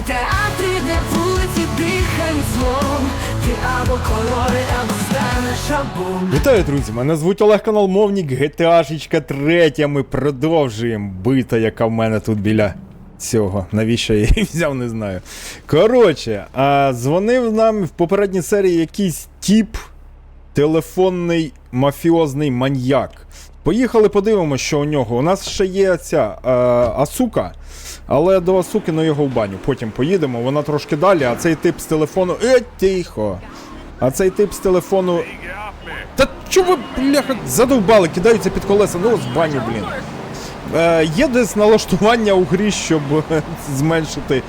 Театри, де вулиці дихають злом Ти або кольори, або станеш або Вітаю, друзі! Мене звуть Олег Канал Мовник, GTAшечка третя. Ми продовжуємо бита, яка в мене тут біля цього. Навіщо я її взяв, не знаю. Коротше, а, дзвонив нам в попередній серії якийсь тіп, телефонний мафіозний маньяк. Поїхали, подивимося, що у нього. У нас ще є ця а, Асука. Але до Сукіно його в баню. Потім поїдемо, вона трошки далі, а цей тип з телефону. Е, тихо! А цей тип з телефону. Та чого ви, бляха, задовбали, кидаються під колеса, ну з баню, блін. Е, є десь налаштування у грі, щоб зменшити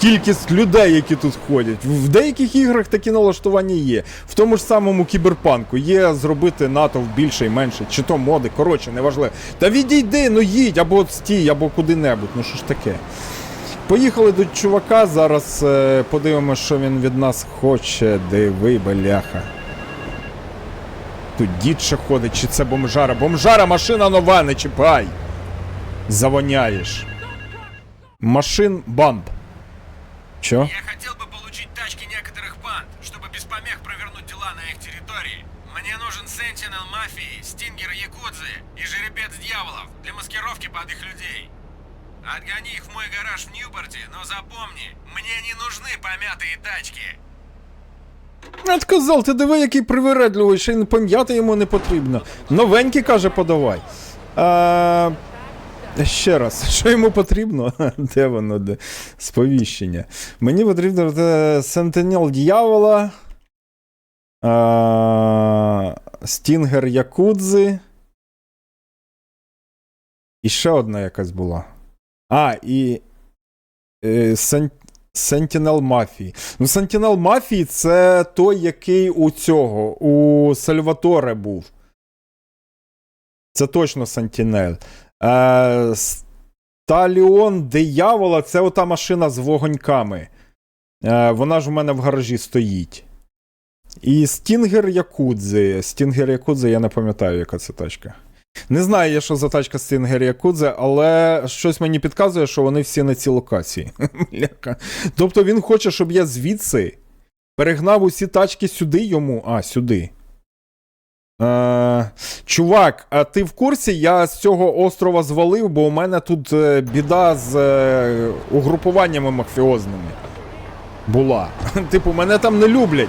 кількість людей, які тут ходять. В деяких іграх такі налаштування є. В тому ж самому кіберпанку є зробити натовп більше і менше, чи то моди, коротше, неважливо. Та відійди, ну їдь, або стій, або куди-небудь, ну що ж таке. Поїхали до чувака, зараз е, подивимося, що він від нас хоче. Диви, бляха. Тут дід ще ходить, чи це бомжара? Бомжара, машина нова, не чіпай. Завоняєш. Машин бамп. Чо? Я хотел бы получить тачки некоторых банд, чтобы без помех провернуть дела на их территории. Мне нужен Сентинел мафии, Стингер Якудзы и жеребец дьяволов для маскировки под их людей. Отгони их в мой гараж в Ньюпорте, но запомни, мне не нужны помятые тачки. От козел, ти диви, який привередливий, ще й не пам'яти йому не потрібно. Новенький каже, подавай. А, ще раз, що йому потрібно? Де воно? Де? Сповіщення. Мені потрібно е, Сентинел дьявола. А, Стінгер Якудзи. І ще одна якась була. А, і. Е, Сен... Sentinel Мафії. Ну, Sentinel Мафії це той, який у цього, у Сальваторе був. Це точно Sentinel. Е, Сталіон Диявола це ота машина з вогоньками. Е, вона ж у мене в гаражі стоїть. І Стінгер Якудзи. Стінгер Якудзи, я не пам'ятаю, яка це тачка. Не знаю що за тачка Стінгер Якудзе, але щось мені підказує, що вони всі на цій локації. Тобто він хоче, щоб я звідси перегнав усі тачки сюди йому. А, сюди. Е, чувак, а ти в курсі, я з цього острова звалив, бо у мене тут е, біда з е, угрупуваннями мафіозними. Була. Типу, мене там не люблять.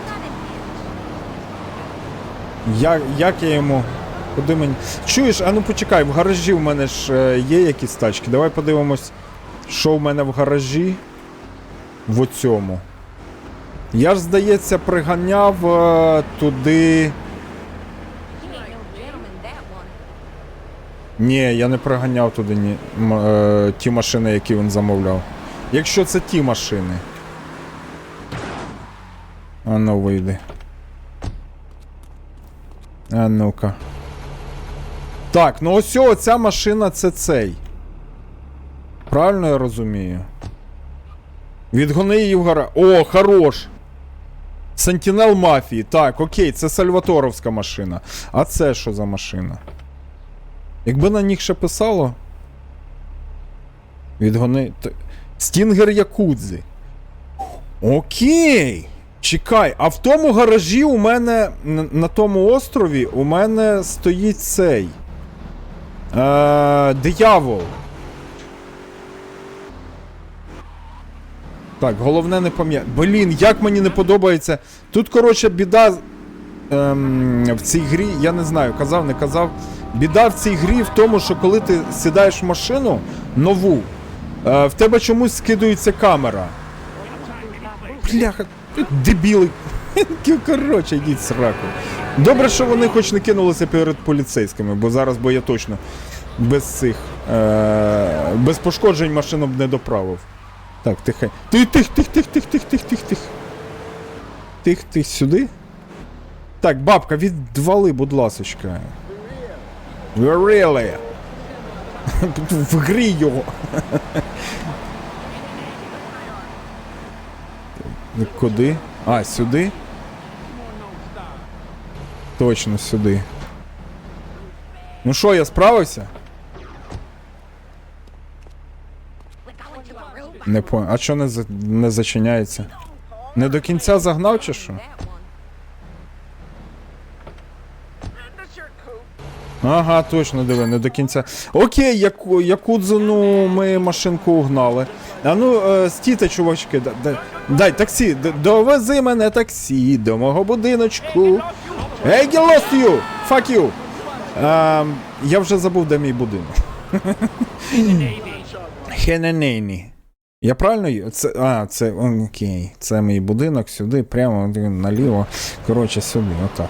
Як, як я йому. Куди мені. Чуєш, а ну почекай, в гаражі в мене ж є якісь тачки. Давай подивимось, що в мене в гаражі. В оцьому. Я ж, здається, приганяв туди. Ні, я не приганяв туди ні, е, ті машини, які він замовляв. Якщо це ті машини. А ну вийди. А ну-ка. Так, ну ось ця машина це цей. Правильно я розумію? Відгони її в гора. О, хорош! Сентінел мафії. Так, окей, це Сальваторовська машина. А це що за машина? Якби на них ще писало. Відгони. Стінгер Якудзи. Окей. Чекай, а в тому гаражі у мене на, тому острові у мене стоїть цей. Е, диявол. Так, головне не пам'ятаю. Блін, як мені не подобається. Тут, коротше, біда ем, в цій грі, я не знаю, казав, не казав. Біда в цій грі в тому, що коли ти сідаєш в машину нову, е, в тебе чомусь скидується камера. Бляха, дебіли. Коротше, йдіть сраку. Добре, що вони хоч не кинулися перед поліцейськими, бо зараз би я точно без цих. Е- без пошкоджень машину б не доправив. Так, тихай. Тих, тих, тих, тих, тих, тих, тих, тих, тих. Тих, тих, сюди. Так, бабка, відвали, будь ласочка. Really? В грі його. Куди? А, сюди? Точно сюди. Ну що, я справився? Не по... А що не, за... не зачиняється? Не до кінця загнав чи що? Ага, точно, диви, не до кінця. Окей, яку, якудзину ми машинку угнали. А ну, е, стійте, чувачки, да, да, дай таксі, д- довези мене таксі до мого будиночку. Hey, get lost you! Fuck you! Ем, я вже забув, де мій будинок. Хененейні. Я правильно? Це, а, це окей. Це мій будинок сюди, прямо наліво. Коротше, сюди, отак.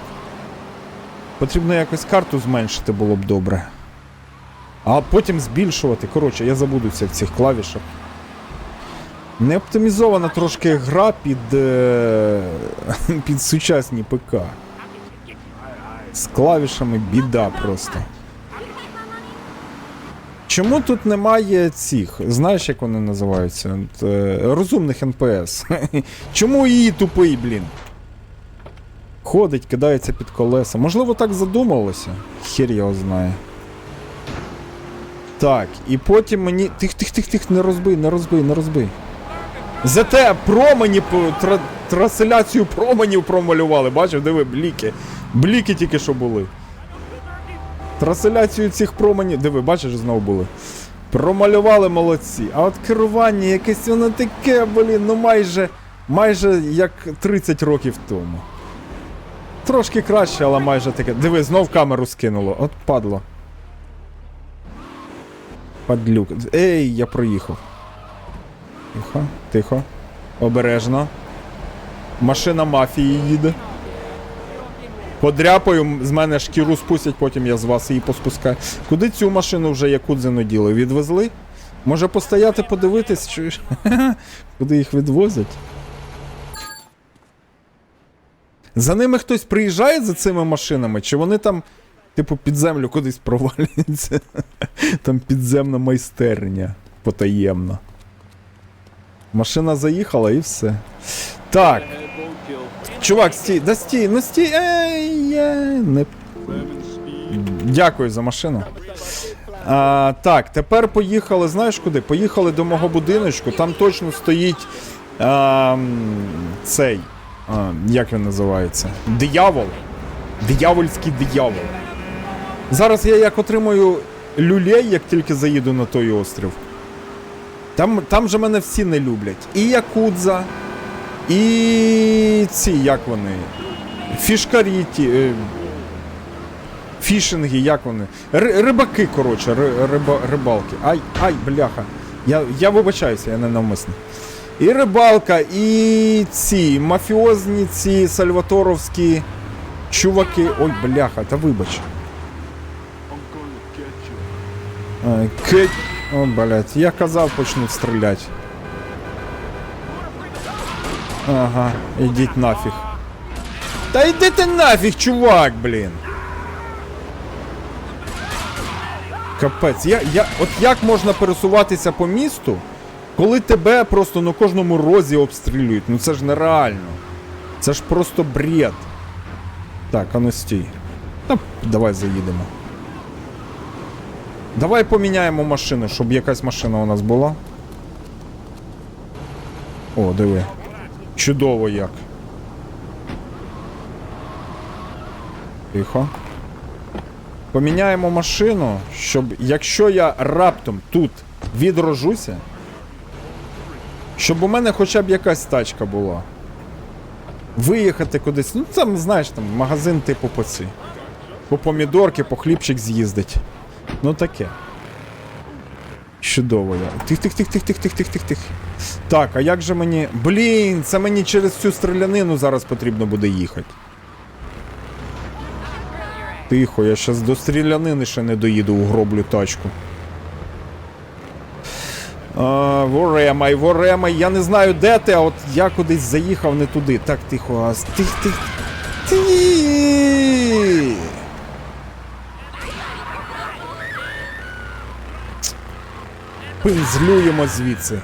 Потрібно якось карту зменшити було б добре. А потім збільшувати. Коротше, я забудуся в цих клавішах. Не оптимізована трошки гра під, е... під сучасні ПК. З клавішами біда просто. Чому тут немає цих? Знаєш, як вони називаються? Е, розумних НПС. Чому її тупий, блін? Ходить, кидається під колеса. Можливо, так задумалося. Хер його знає. Так, і потім мені. Тих, тих, тих, тих, не розбий, не розбий, не розбий. Зате промені, тра, траселяцію променів промалювали. Бачив, диви, бліки. Бліки тільки що були. Траселяцію цих променів. Диви, бачиш, знову були. Промалювали молодці. А от керування якесь воно таке, блін, ну майже, майже як 30 років тому. Трошки краще, але майже таке. Диви, знов камеру скинуло. От падло. Падлюк. Ей, я проїхав. Тихо, тихо. Обережно. Машина мафії їде. Подряпаю, з мене шкіру спустять, потім я з вас її поспускаю. Куди цю машину вже якудзину діли? Відвезли? Може постояти, подивитись, чуєш? Куди їх відвозять? За ними хтось приїжджає за цими машинами, чи вони там, типу, під землю кудись провалюються? Там підземна майстерня потаємна. Машина заїхала і все. Так. Чувак, стій, да стій, ну стій. Ей, я не... Дякую за машину. А, так, тепер поїхали, знаєш куди? Поїхали до мого будиночку, там точно стоїть а, цей. А, як він називається? Диявол. Диявольський диявол. Зараз я як отримую люлей, як тільки заїду на той острів. Там, там же мене всі не люблять. І Якудза, і ці, як вони? Фішкарі ті. Е, фішинги, як вони? Ри- рибаки, коротше, ри- риба, рибалки. Ай, ай, бляха. Я, я вибачаюся, я не навмисно. І рибалка, і ці мафіозні, ці сальваторовські чуваки. Ой, бляха, та вибач. Ай, О, блядь, я казав, почнуть стріляти. Ага, ідіть нафіг. Та йди ти нафіг, чувак, блін. Капець, я, я, от як можна пересуватися по місту, коли тебе просто на кожному розі обстрілюють? Ну це ж нереально. Це ж просто бред. Так, а ну стій. Та, давай заїдемо. Давай поміняємо машину, щоб якась машина у нас була. О, диви. Чудово як. Тихо. Поміняємо машину, щоб якщо я раптом тут відрожуся, щоб у мене хоча б якась тачка була. Виїхати кудись. Ну там, знаєш, там магазин типу по ці. По помідорки, по хлібчик з'їздить. Ну таке. Чудово я. Тих, тих, тих, тих, тих, тих, тих, тих, тих. Так, а як же мені. Блін, це мені через цю стрілянину зараз потрібно буде їхати. Тихо, я щас до стрілянини ще не доїду, угроблю тачку. Воремай, Воремай, я не знаю де ти, а от я кудись заїхав не туди. Так, тихо, а с- тих, тих. Ти. Пинзлюємо звідси.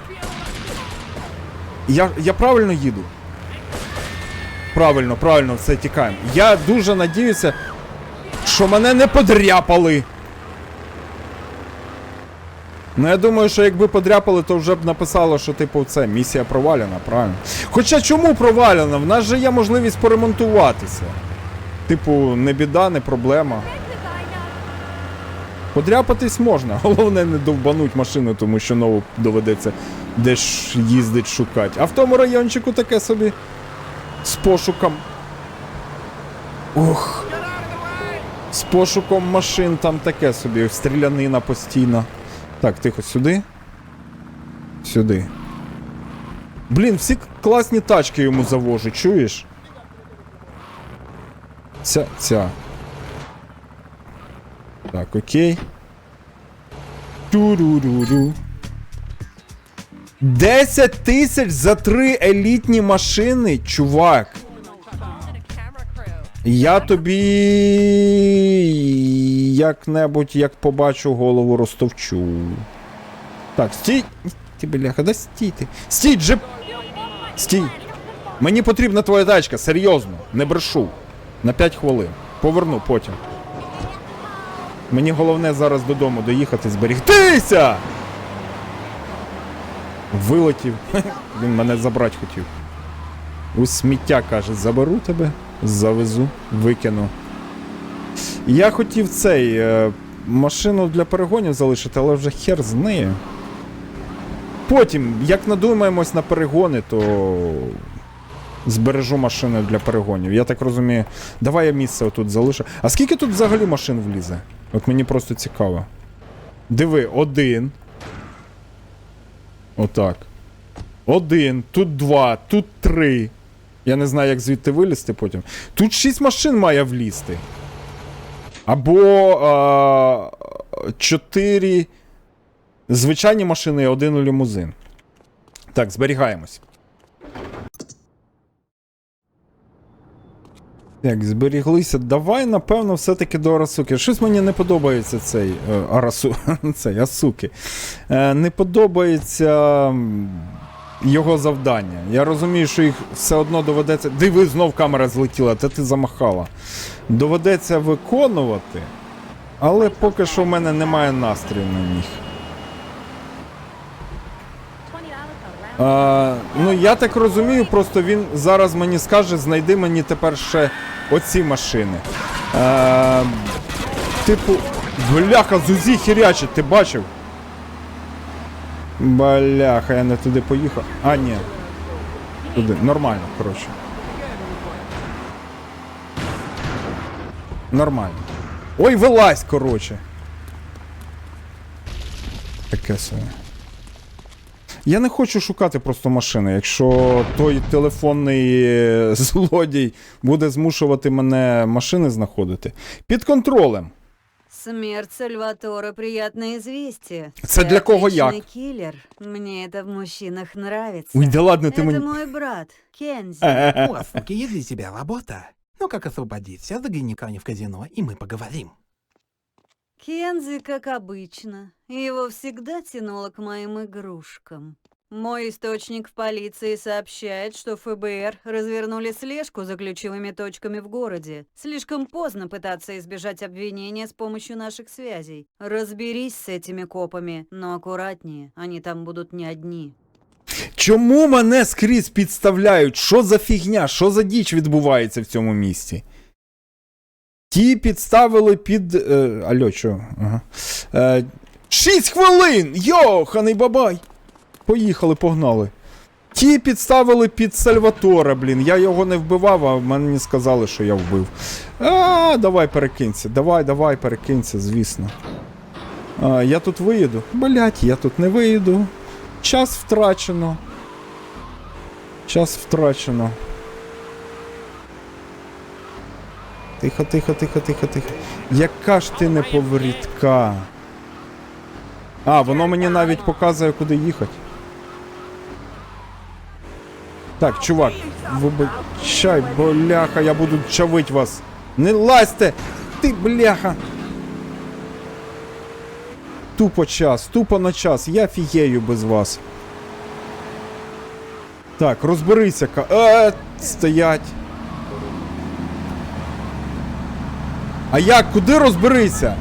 Я, я правильно їду? Правильно, правильно, все тікаємо. Я дуже надіюся, що мене не подряпали. Ну я думаю, що якби подряпали, то вже б написало, що типу це місія провалена, правильно? Хоча чому провалена? В нас же є можливість поремонтуватися. Типу, не біда, не проблема. Подряпатись можна, головне не довбануть машину, тому що нову доведеться десь їздить шукати. А в тому райончику таке собі з пошуком. Ох. З пошуком машин там таке собі, стрілянина постійно. Так, тихо, сюди. Сюди. Блін, всі класні тачки йому завожу, чуєш? Ця, ця. Так, окей. Туруруру. 10 тисяч за три елітні машини, чувак. Я тобі як-небудь, як побачу голову розтовчу. Так, стій. Ти бляха, да стій ти. Стій, джип! Стій. Мені потрібна твоя тачка, серйозно, не брешу. На 5 хвилин. Поверну потім. Мені головне зараз додому доїхати, зберігтися! Вилетів. Він мене забрати хотів. У сміття каже, заберу тебе, завезу, викину. Я хотів цей е, машину для перегонів залишити, але вже хер з нею. Потім, як надумаємось на перегони, то збережу машину для перегонів. Я так розумію. Давай я місце отут залишу. А скільки тут взагалі машин влізе? От мені просто цікаво. Диви, один. Отак. Один, тут два, тут три. Я не знаю, як звідти вилізти потім. Тут шість машин має влізти. Або а, чотири звичайні машини і один лімузин. Так, зберігаємось. Так, зберіглися. Давай, напевно, все-таки до Арасуки. Щось мені не подобається цей е, Арасу. цей Асуки. Е, не подобається його завдання. Я розумію, що їх все одно доведеться. Диви, знов камера злетіла, та ти замахала. Доведеться виконувати, але поки що в мене немає настрою на них. А, ну я так розумію, просто він зараз мені скаже, знайди мені тепер ще оці машини. А, типу, бляха, зузі хірячить, ти бачив? Бляха, я не туди поїхав. А, ні. Туди. Нормально, коротше. Нормально. Ой, вилазь, коротше. Таке собі. Я не хочу шукати просто машини. Якщо той телефонний е, злодій буде змушувати мене машини знаходити. Під контролем. Смерть Сальватора – приятное известие. Це Ты для кого як? киллер. Мне это в мужчинах нравится. Ой, да ладно, ти это мені. мой брат, Кензи. Асуки есть для тебя работа. Ну как освободиться, загляни ко мне в казино, и мы поговорим. Кензи, как обычно. Его всегда тянуло к моим игрушкам. Мой источник в полиции сообщает, что ФБР развернули слежку за ключевыми точками в городе. Слишком поздно пытаться избежать обвинения с помощью наших связей. Разберись с этими копами, но аккуратнее, они там будут не одни. Чому мене скрізь підставляють? Що за фігня? Що за діч відбувається в цьому місті? Ті підставили під. Е, алло, що? Ага. Е, шість хвилин! Йоханий бабай! Поїхали, погнали. Ті підставили під Сальватора, блін. Я його не вбивав, а мені сказали, що я вбив. А, давай перекинься, давай, давай, перекинься, звісно. А, я тут виїду. Блять, я тут не виїду. Час втрачено. Час втрачено. Тихо, тихо, тихо, тихо, тихо. Яка ж ти неповорітка. А, воно мені навіть показує, куди їхати. Так, чувак, вибачай, бляха, я буду чавить вас. Не лазьте! Ти, бляха! Тупо час, тупо на час, я фігею без вас. Так, розберися, ка. Е, стоять. А як, куди розберися?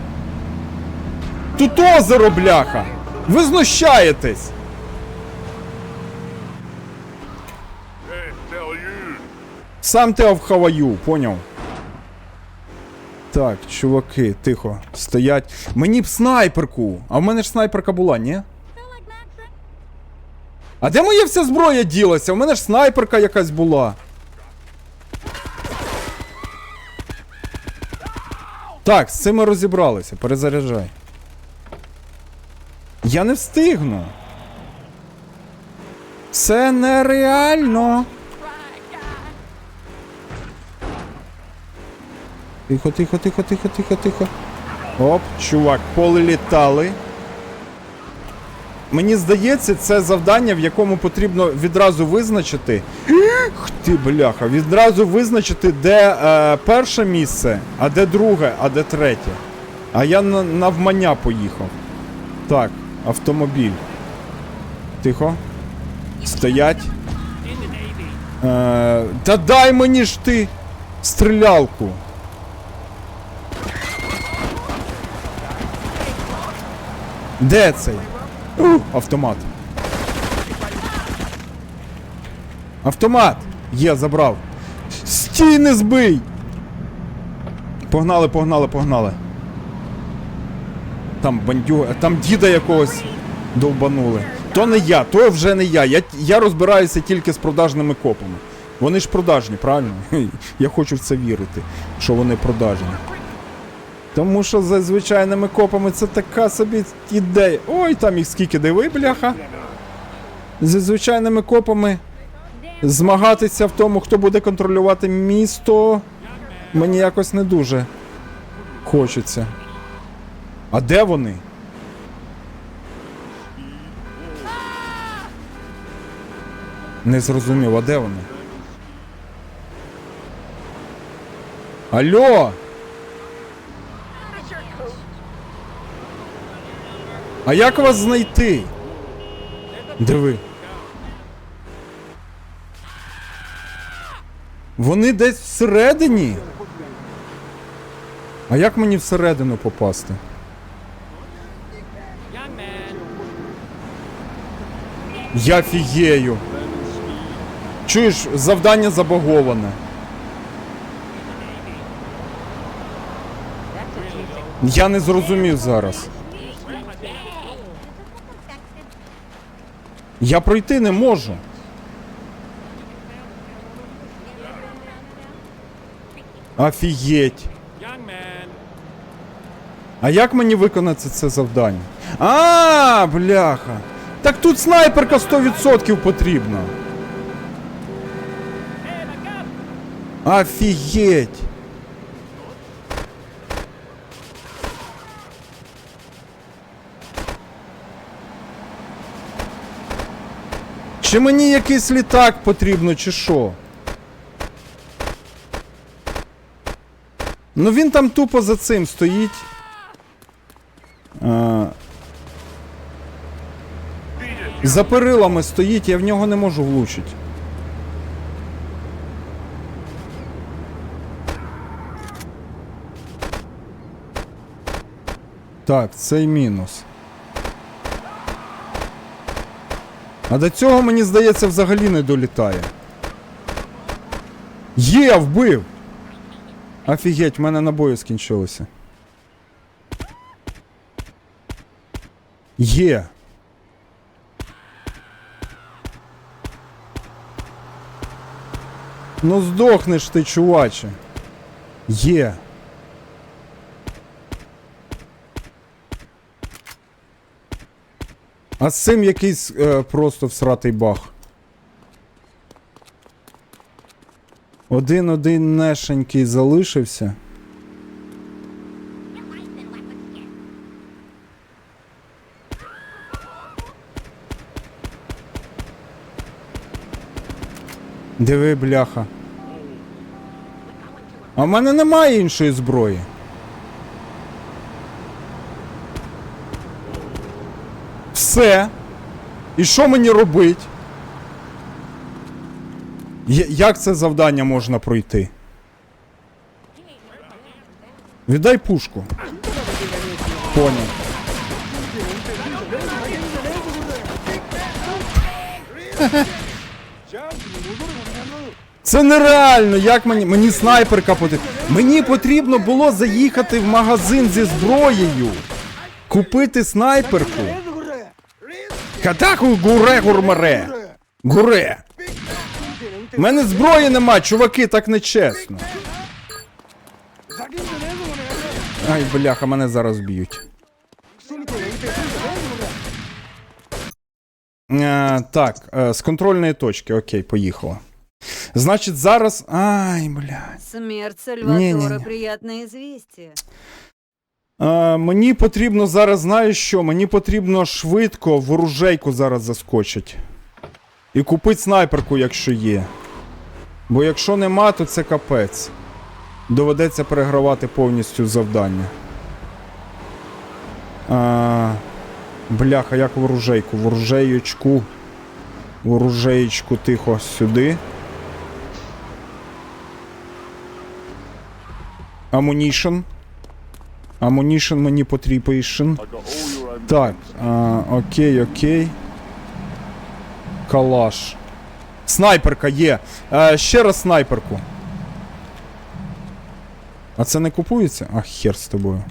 Тут озеро, бляха! Ви знущаєтесь! Сам ти авхаваю, поняв? Так, чуваки, тихо, стоять. Мені б снайперку! А в мене ж снайперка була, ні? А де моя вся зброя ділася? У мене ж снайперка якась була. Так, з цим ми розібралися. Перезаряджай. Я не встигну. Це нереально. Тихо, тихо, тихо, тихо, тихо, тихо. Оп, чувак, полетіли. Мені здається, це завдання, в якому потрібно відразу визначити. Х ти бляха, відразу визначити, де е, перше місце, а де друге, а де третє. А я на, навмання поїхав. Так, автомобіль. Тихо. Стоять. Е, та дай мені ж ти стрілялку. Де цей? Автомат. Автомат! Є, забрав. Стій, не збий! Погнали, погнали, погнали. Там бандю... Там діда якогось довбанули. То не я, то вже не я. Я, я розбираюся тільки з продажними копами. Вони ж продажні, правильно? Я хочу в це вірити, що вони продажні. Тому що за звичайними копами це така собі ідея. Ой, там їх скільки диви, бляха. За звичайними копами змагатися в тому, хто буде контролювати місто. Мені якось не дуже хочеться. А де вони? Не зрозумів, а де вони? Алло! А як вас знайти? Диви. Вони десь всередині? А як мені всередину попасти? Я фігею. Чуєш, завдання забаговане. Я не зрозумів зараз. Я пройти не можу. Офігеть. А як мені виконати це завдання? А, бляха. Так тут снайперка 100% потрібна. Офігеть. Чи мені якийсь літак потрібно, чи що? Ну він там тупо за цим стоїть. А... За перилами стоїть, я в нього не можу влучити. Так, цей мінус. А до цього, мені здається, взагалі не долітає. Є, вбив! Офігеть, в мене набої скінчилися. Є. Ну здохнеш ти, чуваче. Є. А з цим якийсь е, просто всратий бах. Один один нешенький залишився. Диви, бляха. А в мене немає іншої зброї. Все. І що мені робить? Як це завдання можна пройти? Віддай пушку. Понял. Це нереально, як мені. Мені снайперка потрібна. Мені потрібно було заїхати в магазин зі зброєю. Купити снайперку. Катаху гуре гурмаре. Гуре. У мене зброї нема, чуваки, так не чесно. Ай, бляха, мене зараз б'ють. Так, е, з контрольної точки, окей, поїхало. Значить, зараз. Ай, блядь. Смерть. Сальватора — приятное известие. Е, мені потрібно зараз, знаєш що? Мені потрібно швидко в оружейку зараз заскочить. І купити снайперку, якщо є. Бо якщо нема, то це капець. Доведеться перегравати повністю завдання. А, бляха, як в оружейку? В оружеєчку. В оружеєчку тихо сюди. Амунішн. Амунішн мені потрібен. Так, а, окей, окей. Калаш. Снайперка є. Е, ще раз снайперку. А це не купується? А хер з тобою.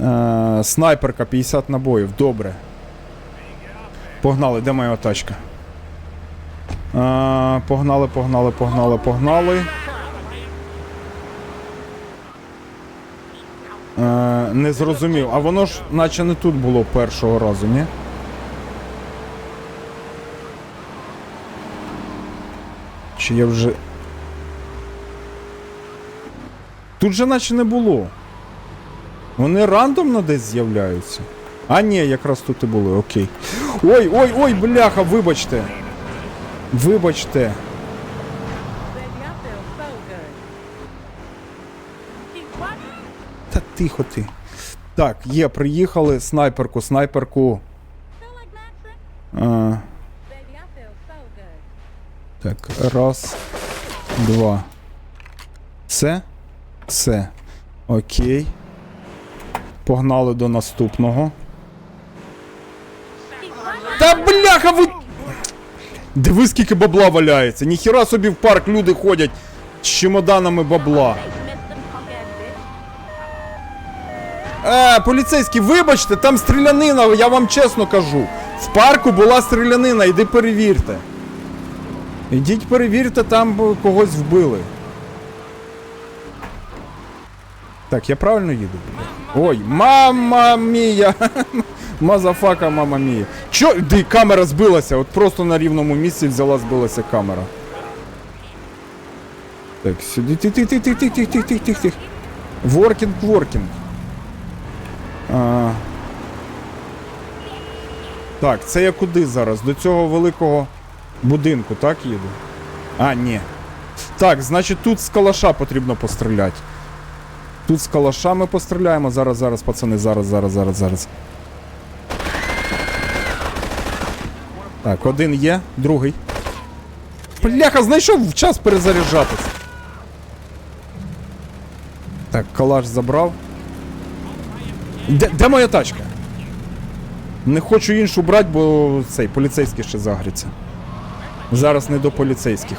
Е, снайперка 50 набоїв. Добре. Погнали, де моя тачка? Е, погнали, погнали, погнали, погнали. Е, не зрозумів. А воно ж наче не тут було першого разу, ні? Чи я вже. Тут же наче не було. Вони рандомно десь з'являються. А ні, якраз тут і були, окей. Ой, ой, ой, бляха, вибачте. Вибачте. Та тихо ти. Так, є, приїхали. Снайперку, снайперку. А, так, раз, два. Все? Все. Окей. Погнали до наступного. Та бляха ви. Диви, скільки бабла валяється. Ніхіра собі в парк люди ходять з чемоданами бабла. Е, поліцейські, вибачте, там стрілянина, я вам чесно кажу. В парку була стрілянина, іди перевірте. Ідіть перевірте, там когось вбили. Так, я правильно їду? Ой, мама мія! Мазафака, мама мія. Чо? Ди, камера збилася, от просто на рівному місці взяла, збилася камера. Так, сюди. Тих, тих, тих, тих, тих, тих, тих, тих, тих. Воркінг, воркінг. А... Так, це я куди зараз? До цього великого будинку, так їду? А, ні. Так, значить тут з калаша потрібно постріляти. Тут з калаша ми постріляємо. Зараз, зараз, пацани, зараз, зараз, зараз, зараз. Так, один є, другий. Бляха, знайшов час перезаряджатись. Так, калаш забрав. Де, де моя тачка? Не хочу іншу брати, бо цей поліцейський ще загріться. Зараз не до поліцейських.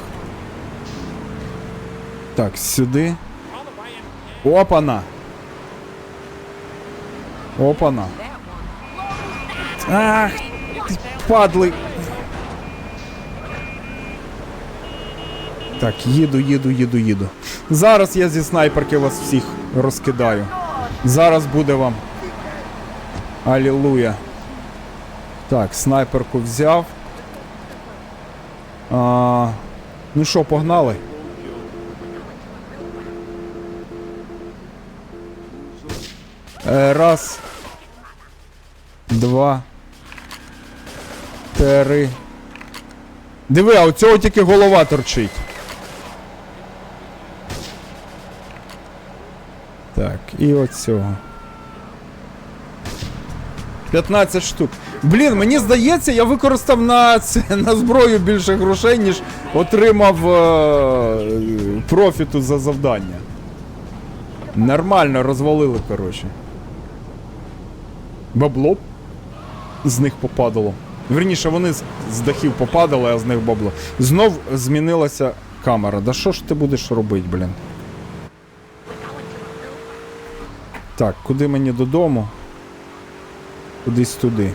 Так, сюди. Опана. Опана. Ах, ти падли. Так, їду, їду, їду, їду. Зараз я зі снайперки вас всіх розкидаю. Зараз буде вам. Алілуя. Так, снайперку взяв. А, ну що, погнали? Е, Раз. Два. Три. Диви, а у цього тільки голова торчить. Так, і оцього. 15 штук. Блін, мені здається, я використав на це на зброю більше грошей, ніж отримав е, профіту за завдання. Нормально розвалили, коротше. Бабло з них попадало. Верніше, вони з, з дахів попадали, а з них бабло. Знов змінилася камера. Да що ж ти будеш робити, блін? Так, куди мені додому? Кудись туди.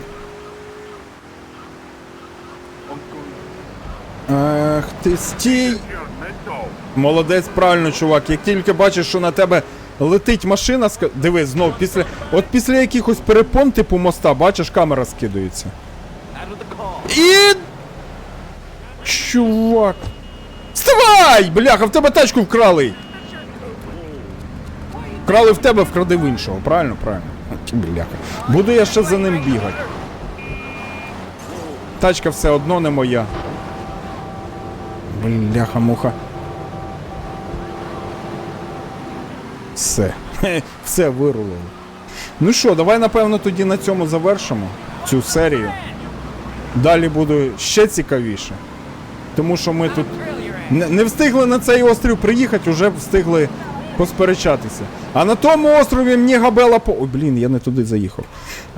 Ах, ти стій! Молодець, правильно, чувак. Як тільки бачиш, що на тебе летить машина, ска... дивись, знов після. От після якихось перепон типу моста, бачиш, камера скидується. І. Чувак. Вставай! Бляха, в тебе тачку вкрали! Вкрали в тебе, вкради в іншого, правильно? Правильно. Бляха. Буду я ще за ним бігати. Тачка все одно не моя. Бляха, муха. Все. Все вирулили. Ну що, давай напевно тоді на цьому завершимо цю серію. Далі буде ще цікавіше. Тому що ми тут не встигли на цей острів приїхати, вже встигли посперечатися. А на тому острові мені габела по. Ой, блін, я не туди заїхав.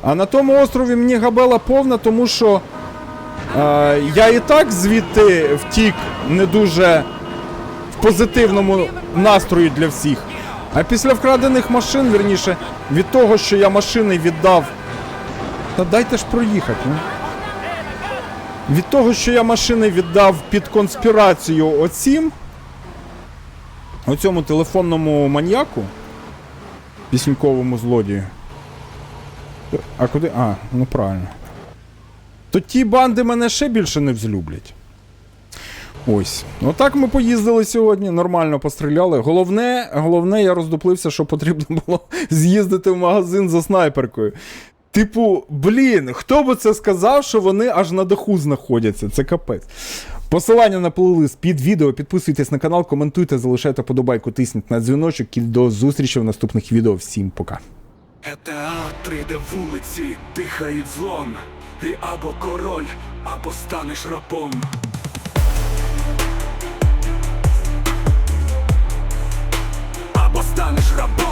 А на тому острові мені габела повна, тому що е, я і так звідти втік не дуже в позитивному настрої для всіх. А після вкрадених машин, верніше, від того, що я машини віддав. Та дайте ж проїхати, ну. Від того, що я машини віддав під конспірацію оцім, оцьому телефонному маньяку, пісеньковому злодію. А куди? А, ну правильно. То ті банди мене ще більше не взлюблять. Ось. Отак ми поїздили сьогодні, нормально постріляли. Головне, головне, я роздуплився, що потрібно було з'їздити в магазин за снайперкою. Типу, блін, хто би це сказав, що вони аж на даху знаходяться? Це капець. Посилання на плейлист під відео. Підписуйтесь на канал, коментуйте, залишайте подобайку, тисніть на дзвіночок і до зустрічі в наступних відео. Всім пока. GTA 3D вулиці, дихає злом. Ти або король, або станеш рабом. Або станеш рабом.